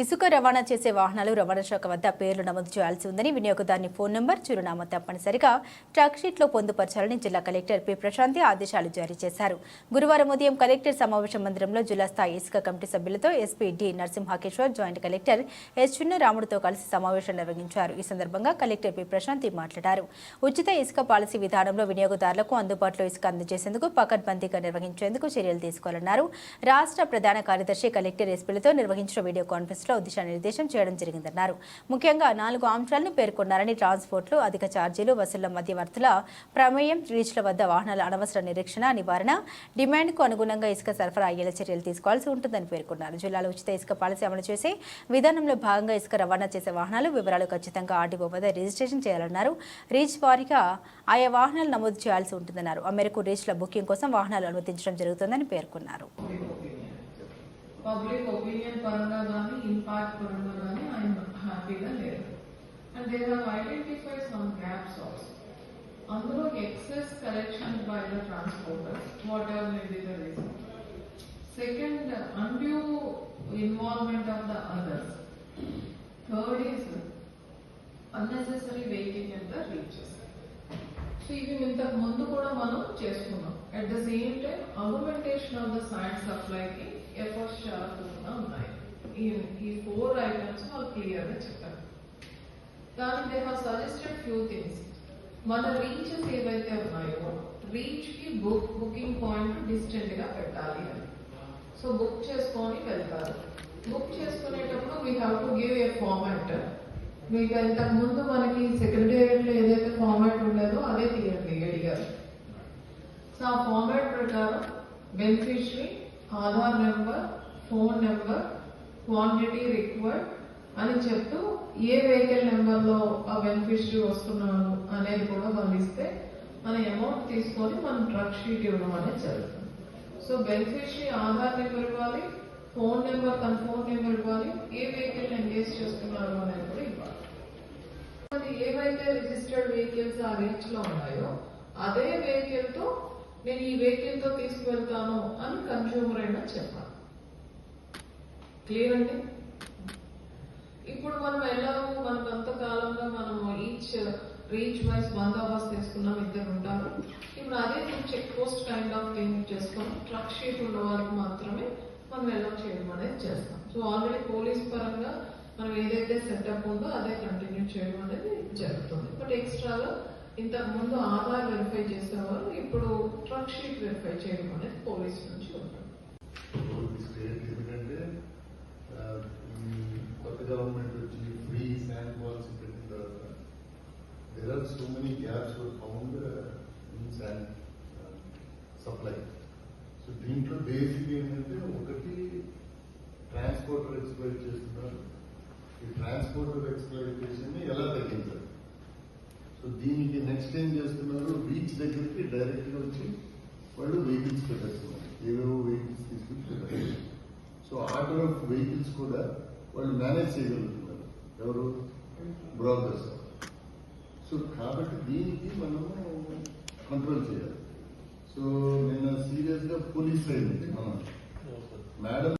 ఇసుక రవాణా చేసే వాహనాలు రవాణా శాఖ వద్ద పేర్లు నమోదు చేయాల్సి ఉందని వినియోగదారుని ఫోన్ నంబర్ చిరునామా తప్పనిసరిగా ట్రాక్ షీట్లో పొందుపరచాలని జిల్లా కలెక్టర్ పి. ప్రశాంతి ఆదేశాలు జారీ చేశారు. గురువారం ఉదయం కలెక్టర్ సమావేశ మందిరంలో జిల్లా స్థాయి ఇసుక కమిటీ సభ్యులతో SP D. Narasimhakeshwar joint collector S. చిన్నరాముడితో కలిసి సమావేశం నిర్వహించారు. ఈ సందర్భంగా కలెక్టర్ పి. ప్రశాంతి మాట్లాడారు. ఉచిత ఇసుక పాలసీ విధానంలో వినియోగదారులకు అందుబాటులో ఇసుక అందజేసేందుకు పకడ్బందీగా నిర్వహించేందుకు చర్యలు తీసుకోవాలన్నారు. రాష్ట్ర ప్రధాన కార్యదర్శి కలెక్టర్ ఎస్పీలతో నిర్వహించిన వీడియో కాన్ఫరెన్స్ లో దిశానిర్దేశం చేయడం జరిగిందన్నారు. ముఖ్యంగా నాలుగు అంశాలను పేర్కొన్నారని ట్రాన్స్పోర్ట్లు అధిక ఛార్జీలు వసూళ్ళ మధ్యవర్తుల ప్రమేయం రీచ్ల వద్ద వాహనాల అనవసర నిరీక్షణ నివారణ డిమాండ్కు అనుగుణంగా ఇసుక సరఫరా అయ్యేలా చర్యలు తీసుకోవాల్సి ఉంటుందని పేర్కొన్నారు. జిల్లాలో ఉచిత ఇసుక పాలసీ అమలు చేసే విధానంలో భాగంగా ఇసుక రవాణా చేసే వాహనాలు వివరాలు ఖచ్చితంగా ఆర్టీఓ వద్ద రిజిస్ట్రేషన్ చేయాలన్నారు. రీచ్ వారీగా ఆయా వాహనాలు నమోదు చేయాల్సి ఉంటుందన్నారు. ఆ మేరకు రీచ్ల బుకింగ్ కోసం వాహనాలు అనుమతించడం జరుగుతుందని పేర్కొన్నారు. పబ్లిక్ ఒపీనియన్ పరంగా కానీ ఇంపాక్ట్ పరంగా కానీ ఆయన హ్యాపీగా లేరు. And they have identify some gaps also అందులో excess collection by the transporters whatever may be the reason second undue involvement of the others third is unnecessary waiting in the reaches so ఇవి ఇంతకు ముందు కూడా మనం చేసుకున్నాం at the same time augmentation of the science సప్లైకి efforts చాలా ఉన్నాయి ఈ ఈ ఫోర్ ఐటమ్స్ వాళ్ళు క్లియర్గా చెప్పారు దానికి they have suggested few things మన రీచెస్ ఏవైతే ఉన్నాయో రీచ్కి బుక్ బుకింగ్ పాయింట్ డిస్టెంట్గా పెట్టాలి అని సో బుక్ చేసుకొని వెళ్తారు బుక్ చేసుకునేటప్పుడు we have to give a format మీకు ఇంతకు ముందు మనకి సెక్రటేరియట్లో ఏదైతే ఫార్మాట్ ఉండేదో అదే తీయండి అడిగారు సో ఆ ఫార్మాట్ ప్రకారం beneficiary Aadhaar number phone number quantity required అని చెప్తూ ఏ వెహికల్ నెంబర్లో ఆ బెనిఫిషరీ వస్తున్నాను అనేది కూడా వాళ్ళు ఇస్తే మన అమౌంట్ తీసుకొని మనం ట్రక్ షీట్ ఇవ్వడం అనేది జరుగుతుంది. సో బెనిఫిషరీ ఆధార్ నెంబర్ ఇవ్వాలి ఫోన్ నెంబర్ తన ఫోన్ నెంబర్ ఇవ్వాలి ఏ వెహికల్ ఎంగేజ్ చేస్తున్నారు అనేది కూడా ఇవ్వాలి. ఏవైతే రిజిస్టర్డ్ వెహికల్స్ ఆ రీచ్లో ఉన్నాయో అదే వెహికల్తో నేను ఈ వెహికల్తో తీసుకువెళ్తాను అని కన్జ్యూమర్ అయినా చెప్పాలి క్లియర్ అండి? ఇప్పుడు మనం ఎలాగో మనకు అంతకాలంగా మనం ఈచ్ రీచ్ వైజ్ బందోబస్తు తీసుకున్నాం ఇద్దరు ఉంటారు. ఇప్పుడు అదే check post kind of thing చేసుకొని ట్రక్ షీట్ ఉన్న వారికి మాత్రమే మనం ఎలా చేయడం అనేది చేస్తాం. సో ఆల్రెడీ పోలీస్ పరంగా మనం ఏదైతే సెటప్ ఉందో అదే కంటిన్యూ చేయడం అనేది జరుగుతుంది. బట్ ఎక్స్ట్రాగా ఇంతకు ముందు ఆధార్ వెరిఫై చేసేవారు ఇప్పుడు ట్రక్ షీట్ వెరిఫై చేయడం అనేది పోలీస్ నుంచి ఉంటుంది ఎందుకంటే కొత్త గవర్నమెంట్ వచ్చి ఫ్రీ శాండ్ పాలసీ పెట్టిన తర్వాత there are so many gaps found in sand supply so దీంట్లో బేసిక్ ఏంటంటే ఒకటి ట్రాన్స్పోర్టర్ ఎక్స్ప్లైట్ చేస్తున్నారు. ఈ ట్రాన్స్పోర్టర్ ఎక్స్ప్లైటేషన్ ఎలా తగ్గించాలి? సో దీనికి నెక్స్ట్ ఏం చేస్తున్నారు? రీచ్ దగ్గరికి డైరెక్ట్గా వచ్చి వాళ్ళు వెహికల్స్ పెట్టేస్తున్నారు. ఏవేవో వెహికల్స్ తీసుకుని పెట్టేస్తున్నారు. సో ఆర్డర్ ఆఫ్ వెహికల్స్ కూడా వాళ్ళు మేనేజ్ చేయగలుగుతున్నారు. ఎవరు? బ్రోకర్స్ సో కాబట్టి దీనికి మనము కంట్రోల్ చేయాలి. సో నిన్న సీరియస్గా పోలీస్ మనం మేడం